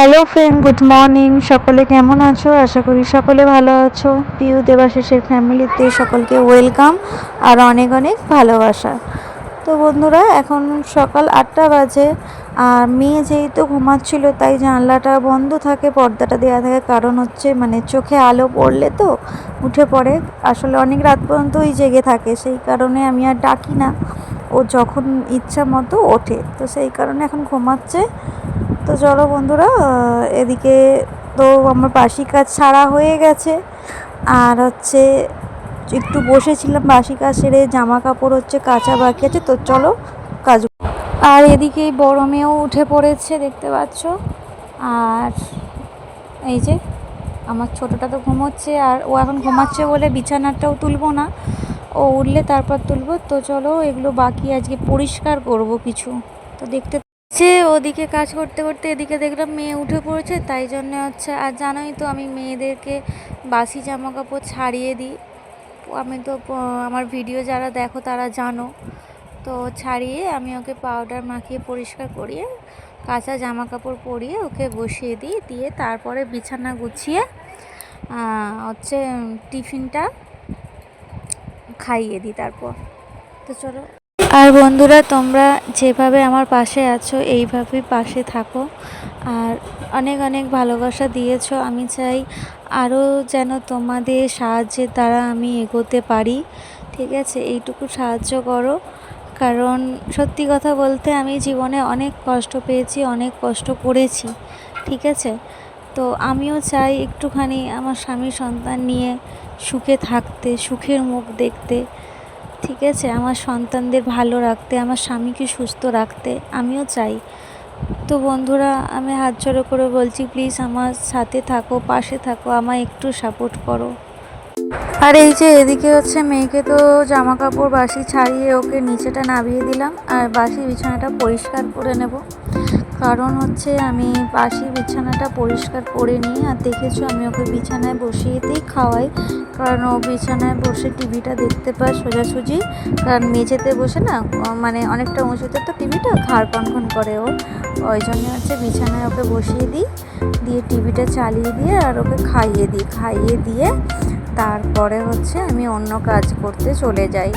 Hello friend good morning সকলে কেমন আছো? আশা করি সকলে ভালো আছো। পিউ দেবাশিসের ফ্যামিলিতে সকলকে ওয়েলকাম আর অনেক অনেক ভালোবাসা। তো বন্ধুরা, এখন সকাল আটটা বাজে আর মেয়ে যেহেতু ঘুমাচ্ছিল, তাই জানলাটা বন্ধ থাকে, পর্দাটা দেওয়া থাকে। কারণ হচ্ছে মানে চোখে আলো পড়লে তো উঠে পড়ে। আসলে অনেক রাত পর্যন্তই জেগে থাকে। সেই কারণে আমি আর ডাকি না। ও যখন ইচ্ছা মতো ওঠে। তো সেই কারণে এখন ঘুমাচ্ছে। তো চলো বন্ধুরা এদিকে তো আমার বাসি কাজ ছাড়া হয়ে গেছে। আর হচ্ছে একটু বসেছিলাম বাসি কাজ সেরে, জামা কাপড় হচ্ছে, কাঁচা বাকি আছে, তো চলো কাজ আর এদিকে বড় মেয়েও উঠে পড়েছে, দেখতে পাচ্ছ। আর এই যে আমার ছোটোটা তো ঘুমোচ্ছে, আর ও এখন ঘুমাচ্ছে বলে বিছানাটাও তুলবো না। ও উঠলে তারপর তুলবো, তো চলো এগুলো বাকি আজকে পরিষ্কার করব কিছু। তো দেখতে সে ওদিকে কাজ করতে করতে এদিকে দেখলাম মেয়ে উঠে পড়েছে, তাই জন্য হচ্ছে, আর জানোই তো আমি মেয়েদেরকে বাসি জামা কাপড় ছাড়িয়ে দিই। আমি তো আমার ভিডিও যারা দেখো তারা জানো। তো ছাড়িয়ে আমি ওকে পাউডার মাখিয়ে পরিষ্কার করিয়ে, কাঁচা জামা কাপড় পরিয়ে ওকে বসিয়ে দিই, দিয়ে তারপরে বিছানা গুছিয়ে হচ্ছে টিফিনটা খাইয়ে দিই তারপর। তো চলো। আর বন্ধুরা, তোমরা যেভাবে আমার পাশে আছো এইভাবেই পাশে থাকো। আর অনেক অনেক ভালোবাসা দিয়েছ। আমি চাই আরও যেন তোমাদের সাহায্যের দ্বারা আমি এগোতে পারি। ঠিক আছে, এইটুকু সাহায্য করো। কারণ সত্যি কথা বলতে আমি জীবনে অনেক কষ্ট পেয়েছি, অনেক কষ্ট করেছি। ঠিক আছে? তো আমিও চাই একটুখানি আমার স্বামী সন্তান নিয়ে সুখে থাকতে, সুখের মুখ দেখতে। ঠিক আছে, আমার সন্তানদের ভালো রাখতে, আমার স্বামীকে সুস্থ রাখতে আমিও চাই। তো বন্ধুরা, আমি হাত জোড়ো করে বলছি প্লিজ আমার সাথে থাকো, পাশে থাকো, আমায় একটু সাপোর্ট করো। আর এই যে এদিকে হচ্ছে মেয়েকে তো জামা কাপড় বাসি ছাড়িয়ে ওকে নিচেটা নামিয়ে দিলাম, আর বাসি বিছানাটা পরিষ্কার করে নেব। কারণ হচ্ছে আমি বাসি বিছানাটা পরিষ্কার করে নিই, আর দেখেছ আমি ওকে বিছানায় বসিয়ে দিই খাওয়াই। কারণ ও বিছানায় বসে টিভিটা দেখতে পায় সোজাসুজি। কারণ মেঝেতে বসে না মানে অনেকটা উঁচুতে তো টিভিটা ঘাড় কনখন করে ও ওই জন্য হচ্ছে বিছানায় ওকে বসিয়ে দিই, দিয়ে টিভিটা চালিয়ে দিয়ে আর ওকে খাইয়ে দিই। খাইয়ে দিয়ে তারপরে হচ্ছে আমি অন্য কাজ করতে চলে যাই।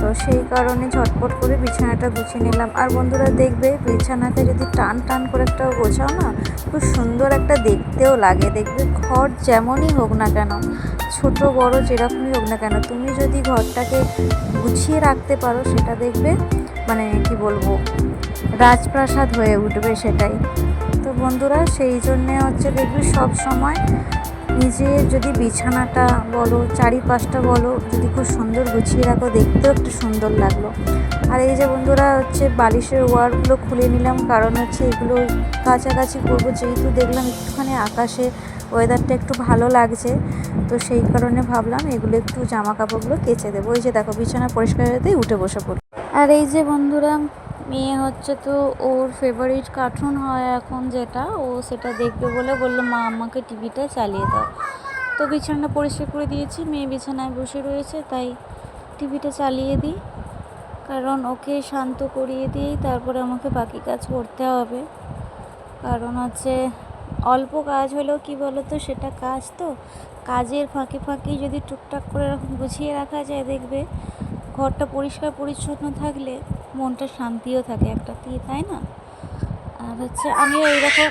তো সেই কারণে ঝটপট করে বিছানাটা গুছিয়ে নিলাম। আর বন্ধুরা দেখবে, বিছানাতে যদি টান টান করে একটা গোছাও না, খুব সুন্দর একটা দেখতেও লাগে। দেখবে ঘর যেমনই হোক না কেন, ছোট, বড় যেরকমই হোক না কেন, তুমি যদি ঘরটাকে গুছিয়ে রাখতে পারো, সেটা দেখবে মানে কি বলব, রাজপ্রাসাদ হয়ে উঠবে সেটাই। তো বন্ধুরা, সেই জন্যে হচ্ছে দেখবে সব সময় নিজের যদি বিছানাটা বলো, চারিপাশটা বলো, যদি খুব সুন্দর গুছিয়ে রাখো, দেখতেও একটু সুন্দর লাগল। আর এই যে বন্ধুরা, হচ্ছে বালিশের ওয়ারগুলো খুলে নিলাম, কারণ হচ্ছে এগুলো কাছাকাছি করব। যেহেতু দেখলাম একটুখানি আকাশে ওয়েদারটা একটু ভালো লাগছে, তো সেই কারণে ভাবলাম এগুলো একটু জামা কাপড়গুলো কেচে দেবো। ওই যে দেখো, বিছানা পরিষ্কার হতেই উঠে বসে পড়ি আর এই যে বন্ধুরা মেয়ে হচ্ছে তো ওর ফেভারিট কার্টুন হয় এখন যেটা। ও সেটা দেখবে বলে বলল, মা, আমাকে টিভিটা চালিয়ে দাও। তো বিছানাটা পরিষ্কার করে দিয়েছি, মেয়ে বিছানায় বসে রয়েছে, তাই টিভিটা চালিয়ে দিই। কারণ ওকে শান্ত করিয়ে দিয়েই তারপরে আমাকে বাকি কাজ করতে হবে। কারণ হচ্ছে অল্প কাজ হলেও কি বলো তো সেটা কাজ তো। কাজের ফাঁকে ফাঁকে যদি টুকটাক করে এরকম গুছিয়ে রাখা যায় দেখবে। ঘরটা পরিষ্কার পরিচ্ছন্ন থাকলে মনটা শান্তিও থাকে একটা কি তাই না? আর হচ্ছে আমিও এইরকম।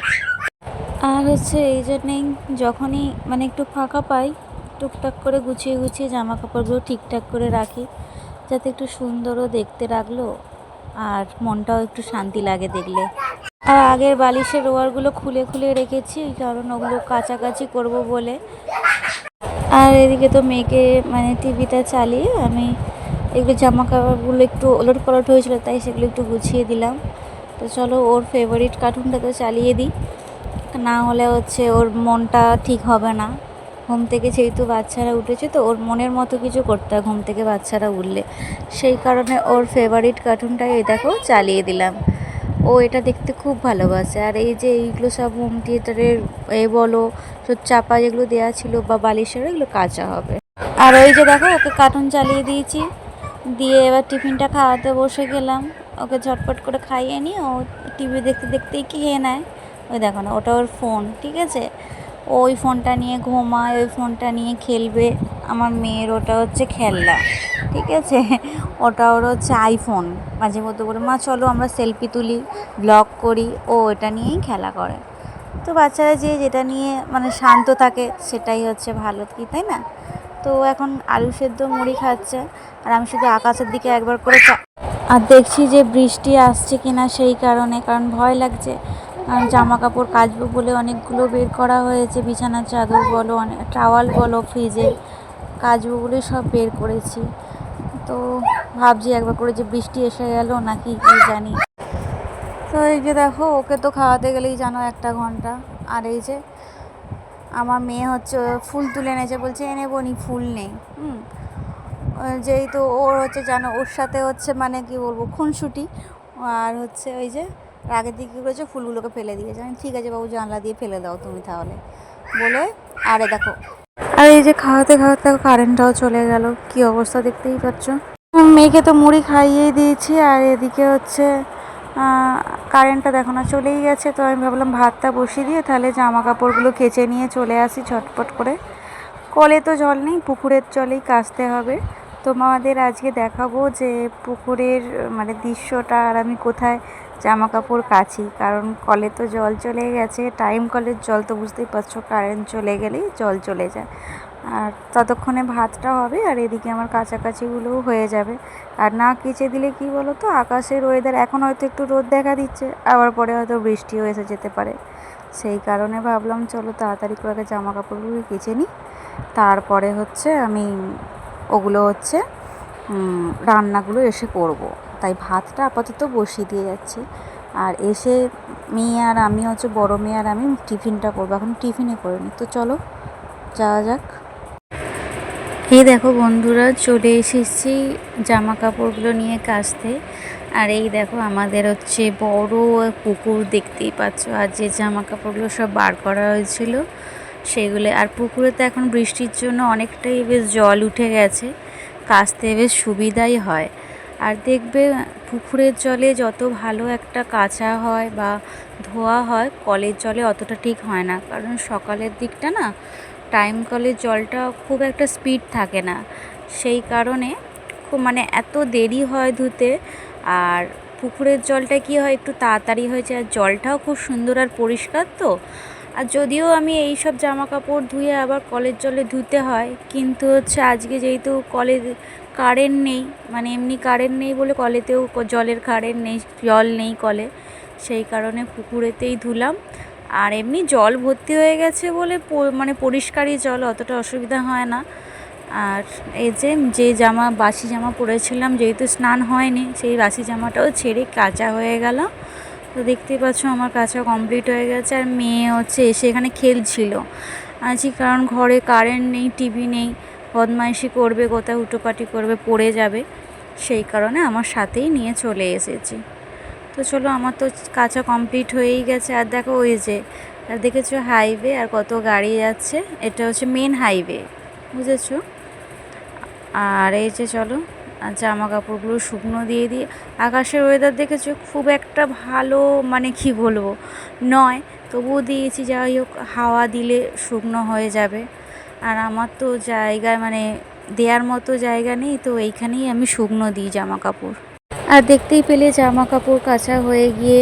আর হচ্ছে এই জন্যেই যখনই মানে একটু ফাঁকা পাই, টুকটাক করে গুছিয়ে গুছিয়ে জামা কাপড়গুলো ঠিকঠাক করে রাখি, যাতে একটু সুন্দরও দেখতে লাগল আর মনটাও একটু শান্তি লাগে দেখলে। আর আগের বালিশের রোয়ারগুলো খুলে খুলে রেখেছি কারণ ওগুলো কাছাকাছি করব বলে। আর এদিকে তো মেয়েকে মানে টিভিটা চালিয়ে আমি এগুলো জামা কাপড়গুলো একটু ওলট পালট হয়েছিল, তাই সেগুলো একটু গুছিয়ে দিলাম। তো চলো ওর ফেভারিট কার্টুনটা তো চালিয়ে দিই। না হলে হচ্ছে ওর মনটা ঠিক হবে না। ঘুম থেকে যেহেতু বাচ্চারা উঠেছে, তো ওর মনের মতো কিছু করতে হয় ঘুম থেকে বাচ্চারা উঠলে। সেই কারণে ওর ফেভারিট কার্টুনটাই দেখো চালিয়ে দিলাম। ও এটা দেখতে খুব ভালোবাসে। আর এই যে এইগুলো সব হোম থিয়েটারের এ বলো সব চাপা যেগুলো দেওয়া ছিল বা বালিশের এগুলো কাঁচা হবে। আর ওই যে দেখো, ওকে কার্টুন চালিয়ে দিয়েছি। দিয়ে এবার টিফিনটা খাওয়াতে বসে গেলাম। ওকে ঝটপট করে খাইয়ে নিয়ে ও টিভি দেখতে দেখতেই খেয়ে নেয়? ওই দেখো না, ওটা ওর ফোন, ঠিক আছে? ওই ফোনটা নিয়ে ঘুমায়, ওই ফোনটা নিয়ে খেলবে। আমার মেয়ের ওটা হচ্ছে খেলনা, ঠিক আছে? ওটা ওর হচ্ছে আইফোন। মাঝে মধ্যে করে মা, চলো আমরা সেলফি তুলি, ব্লগ করি। ও এটা নিয়েই খেলা করে। তো বাচ্চারা যে যেটা নিয়ে মানে শান্ত থাকে, সেটাই হচ্ছে ভালো, কি, তাই না? তো এখন আলু সেদ্ধ, মুড়ি খাচ্ছে। আর আমি শুধু আকাশের দিকে একবার করে আর দেখছি যে বৃষ্টি আসছে কিনা সেই কারণে, কারণ ভয় লাগছে। কারণ জামা কাপড় কাচবো বলে অনেকগুলো বের করা হয়েছে, বিছানার চাদর বলো, অনেক টাওয়াল বলো, ফ্রিজে কাচবো বলে সব বের করেছি। তো ভাবছি একবার করে যে বৃষ্টি এসে গেল নাকি কি জানি। তো এই যে দেখো, ওকে তো খাওয়াতে গেলেই জানো একটা ঘণ্টা। আর এই যে আমার মেয়ে হচ্ছে ফুল তুলে এনেছে বলছে এনে বনি ফুল নেই। হুম। আহ, যেই তো ওর হচ্ছে জানো ওর সাথে হচ্ছে মানে কি বলব খুনসুটি। আর হচ্ছে ওই যে আগের দিকে কী করেছে ফুলগুলোকে ফেলে দিয়েছে। আমি ঠিক আছে বাবু জানলা দিয়ে ফেলে দাও তুমি তাহলে। বলে আরে দেখো। আর এই যে খাওয়াতে খাওয়াতে কারেন্টটাও চলে গেল। কি অবস্থা দেখতেই পাচ্ছ? মেয়েকে তো মুড়ি খাইয়ে দিয়েছি আর এদিকে হচ্ছে কারেন্টটা দেখো না, চলেই গেছে। তো আমি ভাবলাম ভাতটা বসিয়ে দিয়ে তাহলে জামা কাপড়গুলো কেচে নিয়ে চলে আসি ঝটপট করে। কলে তো জল নেই, পুকুরের জলেই কাচতে হবে। তোমাদের আজকে দেখাবো যে পুকুরের মানে দৃশ্যটা আর আমি কোথায় জামা কাপড় কাচি। কারণ কলে তো জল চলে গেছে টাইম কলের জল তো বুঝতেই পারছ কারেন্ট চলে গেলেই জল চলে যায়। আর ততক্ষণে ভাতটা হবে আর এদিকে আমার কাছাকাছিগুলোও হয়ে যাবে। আর না কেচে দিলে কি বলো তো আকাশের ওয়েদার এখন হয়তো একটু রোদ দেখা দিচ্ছে, আবার পরে হয়তো বৃষ্টিও এসে যেতে পারে। সেই কারণে ভাবলাম, চলো তাড়াতাড়ি করে আগে জামা কাপড়গুলো কেচে নিই। তারপরে হচ্ছে আমি ওগুলো হচ্ছে রান্নাগুলো এসে করব। তাই ভাতটা আপাতত বসিয়ে দিয়ে যাচ্ছি। আর এসে মেয়ে আর আমি হচ্ছে বড় মেয়ে আর আমি টিফিনটা করব। এখন টিফিনে করে নিই। তো চলো, যাওয়া যাক। এই দেখো বন্ধুরা, চলে এসেছি জামা কাপড়গুলো নিয়ে কাচতে। আর এই দেখো আমাদের হচ্ছে বড় পুকুর দেখতেই পাচ্ছ। আর যে জামা কাপড়গুলো সব বার করা হয়েছিল, সেগুলো আর পুকুরে তো এখন বৃষ্টির জন্য অনেকটাই বেশ জল উঠে গেছে। কাচতে বেশ সুবিধাই হয়। আর দেখবে পুকুরের জলে যত ভালো একটা কাচা হয় বা ধোয়া হয়, কলের জলে অতটা ঠিক হয় না। কারণ সকালের দিকটা না টাইম কলের জলটা খুব একটা স্পিড থাকে না। সেই কারণে খুব মানে এত দেরি হয় ধুতে আর পুকুরের জলটা কি হয় একটু তাড়াতাড়ি হয়েছে আর জলটাও খুব সুন্দর আর পরিষ্কার তো। আর যদিও আমি এই সব জামা কাপড় ধুয়ে আবার কলের জলে ধুতে হয়, কিন্তু হচ্ছে আজকে যেহেতু কলে কারেন্ট নেই মানে এমনি কারেন্ট নেই বলে কলেতেও জলের কারেন্ট নেই, জল নেই কলে, সেই কারণে পুকুরেতেই ধুলাম। আর এমনি জল ভর্তি হয়ে গেছে বলে মানে পরিষ্কারই জল, অতটা অসুবিধা হয় না। আর এই যে যে জামা, বাসি জামা পরেছিলাম, যেহেতু স্নান হয়নি, সেই বাসি জামাটাও ছেড়ে কাঁচা হয়ে গেল। তো দেখতেই পাচ্ছ আমার কাঁচা কমপ্লিট হয়ে গেছে। আর মেয়ে হচ্ছে এসে এখানে খেলছিল। আছি কারণ ঘরে কারেন্ট নেই টিভি নেই, বদমাইশি করবে, কোথায় উটোপাটি করবে, পড়ে যাবে। সেই কারণে আমার সাথেই নিয়ে চলে এসেছি। তো চলো, আমার তো কাঁচা কমপ্লিট হয়েই গেছে। আর দেখো ওই যে, আর দেখেছ হাইওয়ে আর কত গাড়ি যাচ্ছে? এটা হচ্ছে মেন হাইওয়ে বুঝেছ? আর এই যে চলো, আর জামা কাপড়গুলো শুকনো দিয়ে দিয়ে আকাশের ওয়েদার দেখেছ? খুব একটা ভালো মানে কি বলব, নয়। তবুও দিয়েছি, যাই হোক, হাওয়া দিলে শুকনো হয়ে যাবে। আর আমার তো জায়গায় মানে দেওয়ার মতো জায়গা নেই, তো এইখানেই আমি শুকনো দিই জামা কাপড় আর দেখতেই পেলে জামা কাপড় কাচা হয়ে গিয়ে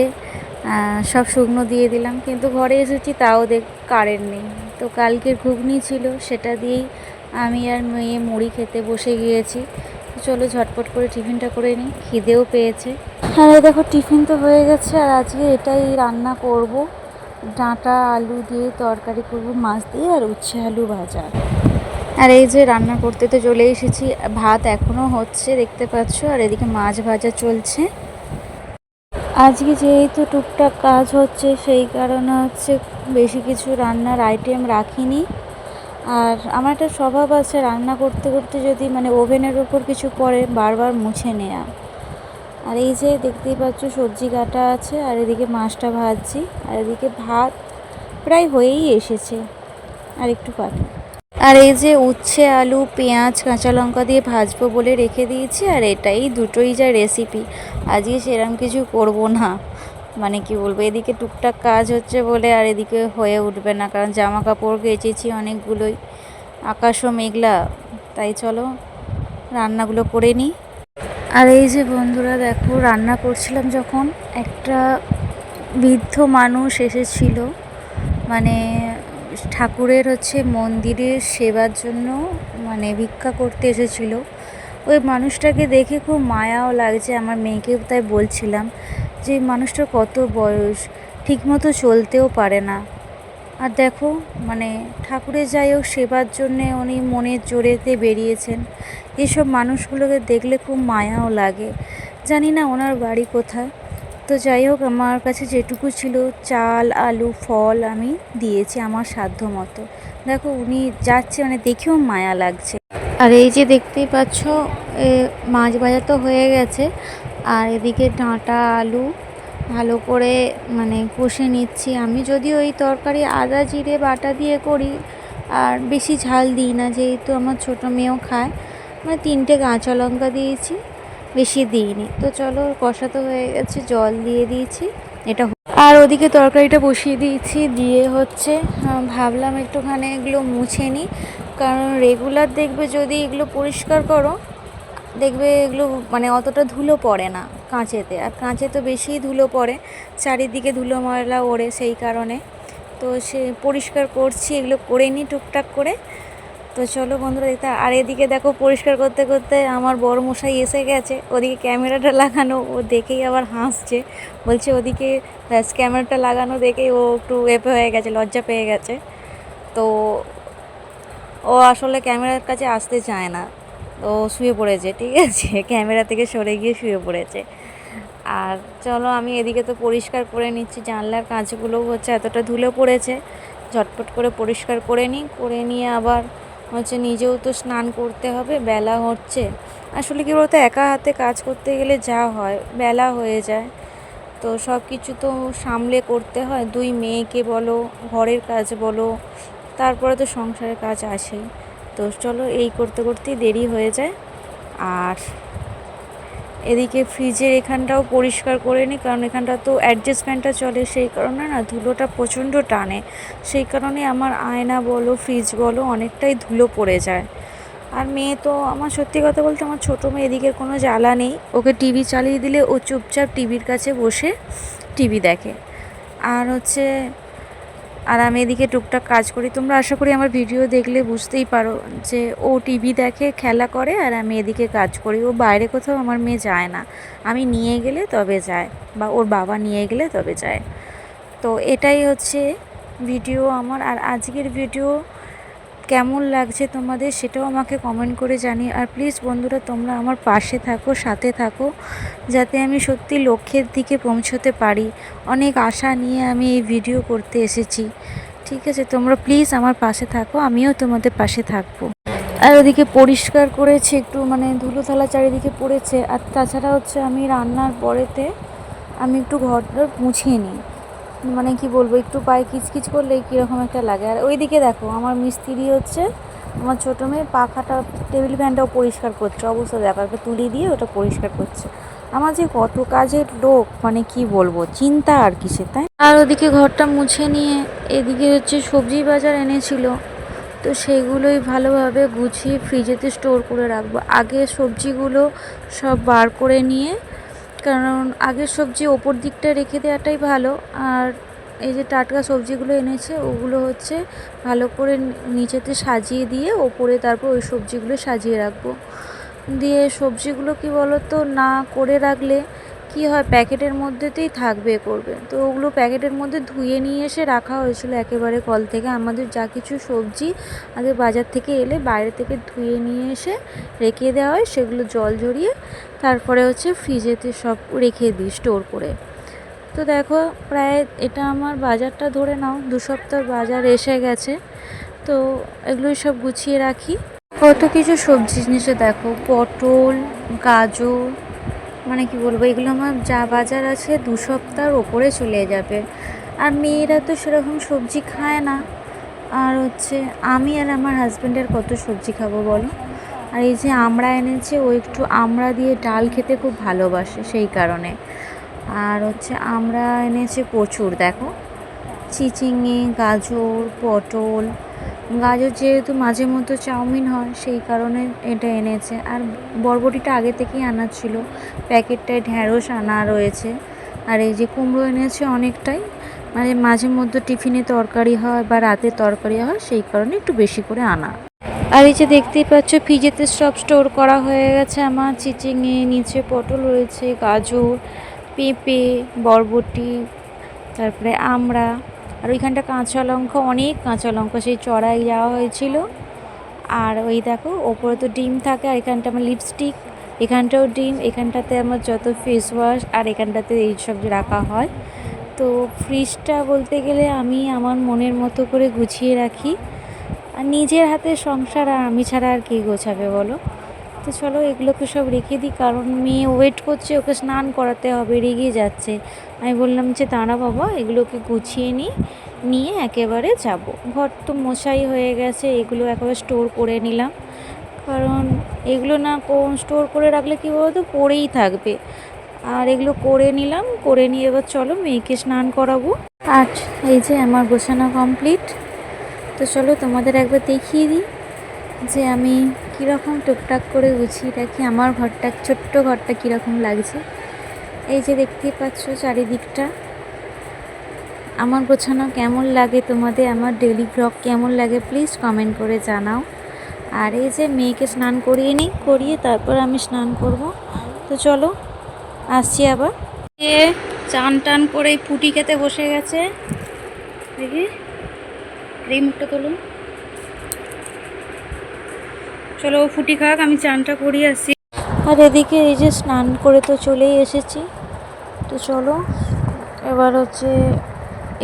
সব শুকনো দিয়ে দিলাম। কিন্তু ঘরে এসেছি তাও দেখ, কারেন্ট নেই। তো কালকের ঘুগনি ছিল, সেটা দিয়েই আমি আর মেয়ে মুড়ি খেতে বসে গিয়েছি। চলো ঝটপট করে টিফিনটা করে নিই, খিদেও পেয়েছে। হ্যাঁ দেখো, টিফিন তো হয়ে গেছে, আর আজকে এটাই রান্না করব। ডাঁটা আলু দিয়ে তরকারি করব, মাছ দিয়ে আর উচ্ছে আলু ভাজা। আর এই যে রান্না করতে তো চলে এসেছি, ভাত এখনও হচ্ছে দেখতে পাচ্ছ, আর এদিকে মাছ ভাজা চলছে। আজকে যেহেতু টুকটাক কাজ হচ্ছে, সেই কারণে হচ্ছে বেশি কিছু রান্নার আইটেম রাখিনি। আর আমার একটা স্বভাব আছে, রান্না করতে করতে যদি মানে ওভেনের ওপর কিছু পড়ে, বারবার মুছে নেওয়া আর এই যে দেখতেই পাচ্ছ, সবজি কাটা আছে, আর এদিকে মাছটা ভাজছি, আর এদিকে ভাত প্রায় হয়েই এসেছে। আর একটু বাকি। আর এই যে উচ্ছে, আলু, পেঁয়াজ, কাঁচা লঙ্কা দিয়ে ভাজবো বলে রেখে দিয়েছি, আর এটাই দুটোই যা রেসিপি আজকে সেরকম কিছু করব না। মানে কি বলব, এদিকে টুকটাক কাজ হচ্ছে বলে আর এদিকে হয়ে উঠবে না, কারণ জামা কাপড় কেচেছি অনেকগুলোই। আকাশও মেঘলা, তাই চলো রান্নাগুলো করে নিই। আর এই যে বন্ধুরা, দেখো রান্না করছিলাম যখন একটা বৃদ্ধ মানুষ এসেছিল মানে ঠাকুরের হচ্ছে মন্দিরের সেবার জন্য মানে ভিক্ষা করতে এসেছিল। ওই মানুষটাকে দেখে খুব মায়াও লাগছে, আমার মেয়েকেও তাই বলছিলাম যে মানুষটার কত বয়স, ঠিকমতো চলতেও পারে না। আর দেখো মানে ঠাকুরের যাই হোক সেবার জন্যে উনি মনের জোরেতে বেরিয়েছেন। এসব মানুষগুলোকে দেখলে খুব মায়াও লাগে। জানি না ওনার বাড়ি কোথায়। তো যাই হোক, আমার কাছে যেটুকু ছিল চাল, আলু, ফল আমি দিয়েছি আমার সাধ্য মতো দেখো উনি যাচ্ছে মানে দেখেও মায়া লাগছে। আর এই যে দেখতেই পাচ্ছ মাছ ভাজা তো হয়ে গেছে। আর এদিকে ডাঁটা, আলু ভালো করে মানে কষে নিচ্ছি আমি। যদি ওই তরকারি আদা, জিরে, বাটা দিয়ে করি, আর বেশি ঝাল দিই না, যেহেতু আমার ছোটো মেয়েও খায়। মানে তিনটে কাঁচা লঙ্কা দিয়েছি। বেশি দিইনি। তো চলো কষা তো হয়ে গেছে, জল দিয়ে দিয়েছি, এটা আর ওদিকে তরকারিটা বসিয়ে দিয়েছি, দিয়ে হচ্ছে ভাবলাম একটুখানি এগুলো মুছে নিই কারণ রেগুলার দেখবে যদি এগুলো পরিষ্কার করো, দেখবে এগুলো মানে অতটা ধুলো পড়ে না কাঁচেতে। আর কাঁচে তো বেশিই ধুলো পড়ে, চারিদিকে ধুলো ময়লা ওড়ে সেই কারণে। তো সে পরিষ্কার করছি, এগুলো করে নিই টুকটাক করে। তো চলো বন্ধুরা, দেখতে আর এদিকে দেখো পরিষ্কার করতে করতে আমার বড় মশাই এসে গেছে। ওদিকে ক্যামেরাটা লাগানো, ও দেখেই আবার হাসছে। বলছে ওদিকে ক্যামেরাটা লাগানো দেখেই ও একটু এপে হয়ে গেছে, লজ্জা পেয়ে গেছে। তো ও আসলে ক্যামেরার কাছে আসতে চায় না। ও শুয়ে পড়েছে, ঠিক আছে? ক্যামেরা থেকে সরে গিয়ে শুয়ে পড়েছে। আর চলো, আমি এদিকে তো পরিষ্কার করে নিচ্ছি, জানলার কাঁচগুলো হচ্ছে এতটা ধুলো পড়েছে। ঝটপট করে পরিষ্কার করে নিই, করে নিয়ে আবার হচ্ছে নিজেও তো স্নান করতে হবে, বেলা হচ্ছে। আসলে কি বলতো, একা হাতে কাজ করতে গেলে যা হয়, বেলা হয়ে যায়। তো সব কিছু তো সামলে করতে হয়, দুই মেয়েকে বলো, ঘরের কাজ বলো, তারপরে তো সংসারের কাজ আসেই। তো চলো এই করতে করতেই দেরি হয়ে যায়। আর এদিকে ফ্রিজের এখানটাও পরিষ্কার করে নিই কারণ এখানটা তো অ্যাডজাস্টমেন্টটা চলে সেই কারণে না ধুলোটা প্রচণ্ড টানে। সেই কারণে আমার আয়না বলো ফ্রিজ বলো, অনেকটাই ধুলো পড়ে যায়। আর মেয়ে তো আমার সত্যি কথা বলতে আমার ছোটো মেয়ে, এদিকের কোনো জ্বালা নেই। ওকে টিভি চালিয়ে দিলে ও চুপচাপ টিভির কাছে বসে টিভি দেখে। আর হচ্ছে আর আমি এদিকে টুকটাক কাজ করি। তোমরা আশা করি আমার ভিডিও দেখলে বুঝতেই পারো যে ও টিভি দেখে, খেলা করে আর আমি এদিকে কাজ করি। ও বাইরে কোথাও আমার মেয়ে যায় না। আমি নিয়ে গেলে তবে যায় বা ওর বাবা নিয়ে গেলে তবে যায়। তো এটাই হচ্ছে ভিডিও আমার। আর আজকের ভিডিও কেমন লাগছে তোমাদের সেটাও আমাকে কমেন্ট করে জানিয়ে আর প্লিজ বন্ধুরা, তোমরা আমার পাশে থাকো, সাথে থাকো, যাতে আমি সত্যি লক্ষ্যের দিকে পৌঁছতে পারি। অনেক আশা নিয়ে আমি এই ভিডিও করতে এসেছি। ঠিক আছে, তোমরা প্লিজ আমার পাশে থাকো, আমিও তোমাদের পাশে থাকব। আর ওদিকে পরিষ্কার করেছে, একটু মানে ধুলো থালা চারিদিকে পড়েছে। আর তাছাড়া হচ্ছে আমি রান্নার পরেতে আমি একটু ঘরটা মুছিয়ে নিই। মানে কি বলব, একটু পায়ে কিচকিচ করলে কীরকম একটা লাগে। আর ওইদিকে দেখো, আমার মিস্ত্রি হচ্ছে, আমার ছোটো মেয়ে পাখাটা টেবিল ফ্যানটাও পরিষ্কার করছে দেখো, একটা তুলি দিয়ে ওটা পরিষ্কার করছে। আমার যে কত কাজের লোক মানে কি বলব, চিন্তা আর কিসে তাই আর ওদিকে ঘরটা মুছে নিয়ে, এদিকে হচ্ছে সবজি বাজার এনেছিল, তো সেগুলোই ভালোভাবে গুছিয়ে ফ্রিজেতে স্টোর করে রাখব। আগে সবজিগুলো সব বার করে নিয়ে কারণ আগের সবজি ওপর দিকটা রেখে দেওয়াটাই ভালো। আর এই যে টাটকা সবজিগুলো এনেছে, ওগুলো হচ্ছে ভালো করে নিচেতে সাজিয়ে দিয়ে ওপরে তারপর ওই সবজিগুলো সাজিয়ে রাখব। দিয়ে সবজিগুলো কি বলো তো না করে রাখলে কি হয়, প্যাকেটের মধ্যেতেই থাকবে করবে। তো ওগুলো প্যাকেটের মধ্যে ধুয়ে নিয়ে এসে রাখা হয়েছিল একেবারে কল থেকে। আমাদের যা কিছু সবজি আগে বাজার থেকে এলে বাইরে থেকে ধুয়ে নিয়ে এসে রেখে দেওয়া হয়, সেগুলো জল ঝরিয়ে তারপরে হচ্ছে ফ্রিজেতে সব রেখে দিই স্টোর করে। তো দেখো, প্রায় এটা আমার বাজারটা ধরে নাও, দু সপ্তাহ বাজার এসে গেছে। তো এগুলোই সব গুছিয়ে রাখি। কত কিছু সবজি জিনিসে দেখো, পটল, গাজর মানে কি বলব, এগুলো আমার যা বাজার আছে দু সপ্তাহর ওপরে চলে যাবে। আর মেয়েরা তো সেরকম সবজি খায় না। আর হচ্ছে আমি আর আমার হাজব্যান্ডের কত সবজি খাব বলো? আর এই যে আমড়া এনেছে, ও একটু আমড়া দিয়ে ডাল খেতে খুব ভালোবাসে সেই কারণে। আর হচ্ছে আমরা এনেছে প্রচুর, দেখো। চিচিঙে, গাজর, পটল গাজর যেহেতু মাঝে মধ্যে চাউমিন হয়, সেই কারণে এটা এনেছে। আর বরবটিটা আগে থেকেই আনা ছিল। প্যাকেটটায় ঢ্যাঁড়স আনা রয়েছে। আর এই যে কুমড়ো এনেছে অনেকটাই। মানে মাঝে মধ্যে টিফিনে তরকারি হয় বা রাতে তরকারি হয়, সেই কারণে একটু বেশি করে আনা। আর এই যে দেখতেই পাচ্ছ, ফ্রিজেতে সব স্টোর করা হয়ে গেছে আমার। চিচিঙে, নিচে পটল রয়েছে, গাজর, পেঁপে, বরবটি, তারপরে আমড়া। আর ওইখানটা কাঁচা লঙ্কা, অনেক কাঁচা লঙ্কা, সেই চড়াই যাওয়া হয়েছিল। আর ওই দেখো, ওপরে তো ডিম থাকে, আর এখানটা আমার লিপস্টিক এখানটাও ডিম, এখানটাতে আমার যত ফেস ওয়াশ আর এখানটাতে এইসব রাখা হয়। তো ফ্রিজটা বলতে গেলে আমি আমার মনের মতো করে গুছিয়ে রাখি। আর নিজের হাতে সংসার, আর আমি ছাড়া আর কে গোছাবে বলো? তো চলো এগুলোকে সব রেখে দিই, কারণ মেয়ে ওয়েট করছে, ওকে স্নান করাতে হবে, রেগে যাচ্ছে। আমি বললাম যে, দাঁড়া বাবা, এগুলোকে গুছিয়ে নিই নিয়ে একেবারে যাব। ঘর তো মশাই হয়ে গেছে, এগুলো একেবারে স্টোর করে নিলাম। কারণ এগুলো না কোন স্টোর করে রাখলে কী বলতো, পড়েই থাকবে। আর এগুলো করে নিলাম, করে নিয়ে এবার চলো মেয়েকে স্নান করাবো। আর এই যে আমার গোছানো কমপ্লিট তো চলো তোমাদের একবার দেখিয়ে দিই। যে আমি কীরকম টুকটাক করে গুছিয়ে রাখি, আমার ঘরটা, ছোট্ট ঘরটা কীরকম লাগছে। এই যে দেখতেই পাচ্ছ চারিদিকটা। আমার গোছানো কেমন লাগে তোমাদের? আমার ডেলি ব্লগ কেমন লাগে প্লিজ কমেন্ট করে জানাও। আর এই যে মেয়েকে স্নান করিয়ে নিই, করিয়ে তারপর আমি স্নান করব। তো চলো, আসছি আবার। এ চান টান করে ফুটি খেতে বসে গেছে। দেখি রিমোটটা তুলুন। চলো ফুটি খাক, আমি চানটা করিয়ে আসি। আর এদিকে এই যে স্নান করে তো চলেই এসেছি। তো চলো, এবার হচ্ছে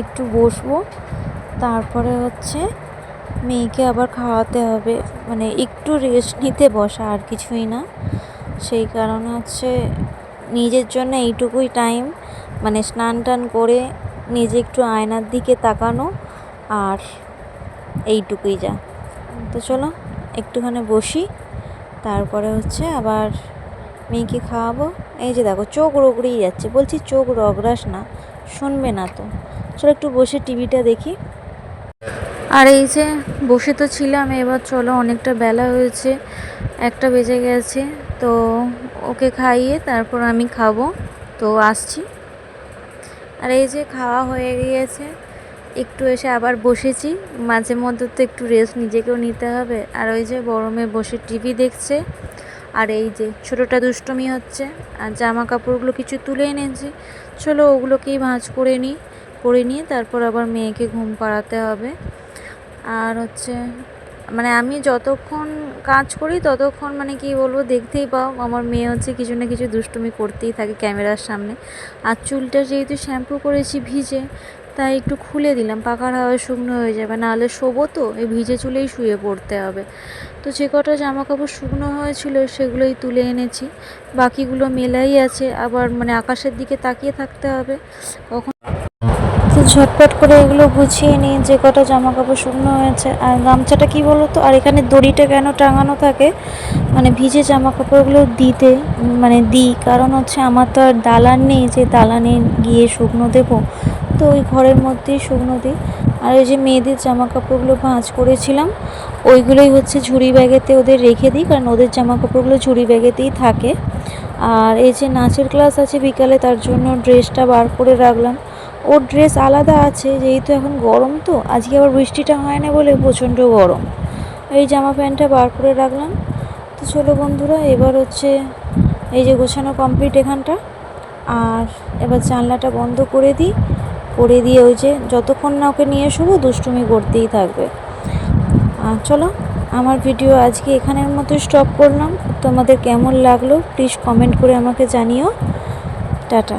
একটু বসবো। তারপরে হচ্ছে মেয়েকে আবার খাওয়াতে হবে। মানে একটু রেস্ট নিতে বসা আর কিছুই না। সেই কারণে হচ্ছে নিজের জন্য এইটুকুই টাইম মানে স্নান টান করে নিজে একটু আয়নার দিকে তাকানো আর এইটুকুই যা। তো চলো। একটুখানি বসি, তারপরে হচ্ছে আবার মেয়েকে খাওয়াবো। এই যে দেখো, চোখ রগড়েই যাচ্ছে। বলছি চোখ রগড়াস না, শুনবে না তো। চলো একটু বসে টিভিটা দেখি। আর এই যে বসে তো ছিলাম, এবার চলো অনেকটা বেলা হয়েছে, একটা বেজে গেছে। তো ওকে খাইয়ে তারপর আমি খাব। তো আসছি। আর এই যে খাওয়া হয়ে গিয়েছে একটু এসে আবার বসেছি। মাঝে মধ্যে তো একটু রেস্ট নিজেকেও নিতে হবে। আর ওই যে গরমে বসে টিভি দেখছে। আর এই যে ছোটোটা দুষ্টমি হচ্ছে। আর জামা কাপড়গুলো কিছু তুলে এনেছি। চলো ওগুলোকেই ভাঁজ করে নিই করে নিয়ে তারপর আবার মেয়েকে ঘুম পাড়াতে হবে। আর হচ্ছে মানে আমি যতক্ষণ কাজ করি ততক্ষণ মানে কি বলব, দেখতেই পাও আমার মেয়ে হচ্ছে কিছু না কিছু দুষ্টুমি করতেই থাকে ক্যামেরার সামনে। আর চুলটা যেহেতু শ্যাম্পু করেছি ভিজে তাই একটু খুলে দিলাম পাকার হাওয়া শুকনো হয়ে যাবে, নাহলে শোবো তো, এই ভিজে চুলেই শুয়ে পড়তে হবে। তো যে কটা জামা কাপড় শুকনো হয়েছিল সেগুলোই তুলে এনেছি, বাকিগুলো মেলাই আছে, আবার মানে আকাশের দিকে তাকিয়ে থাকতে হবে। কখন ঝটপট করে এগুলো গুছিয়ে নিই, যে কটা জামা কাপড় শুকনো হয়েছে, আর গামছাটা কি বলো তো আর এখানে দড়িটা কেন টাঙানো থাকে মানে ভিজে জামা কাপড়গুলো দিতে মানে দিই, কারণ হচ্ছে আমার তো আর দালান নেই, যে দালানে গিয়ে শুকনো দেবো তো ওই ঘরের মধ্যেই শুকনো দিই আর ওই যে মেয়েদের জামা কাপড়গুলো ভাঁজ করেছিলাম, ওইগুলোই হচ্ছে ঝুড়ি ব্যাগেতে ওদের রেখে দিই, কারণ ওদের জামা কাপড়গুলো ঝুড়ি ব্যাগেতেই থাকে। আর এই যে নাচের ক্লাস আছে বিকালে, তার জন্য ড্রেসটা বার করে রাখলাম। ওর ড্রেস আলাদা আছে, যেহেতু এখন গরম তো, আজকে আবার বৃষ্টিটা হয় না বলে প্রচণ্ড গরম। এই জামা প্যান্টটা বার করে রাখলাম। তো চলো বন্ধুরা, এবার হচ্ছে এই যে গোছানো কমপ্লিট এখানটা। আর এবার জানলাটা বন্ধ করে দিই। করে দিয়ে ওই যে যতক্ষণ না ওকে নিয়ে শুভ দুষ্টুমি করতেই থাকবে। আর চলো, আমার ভিডিও আজকে এখানের মতো স্টপ করলাম। তোমাদের কেমন লাগল প্লিজ কমেন্ট করে আমাকে জানিও। টাটা।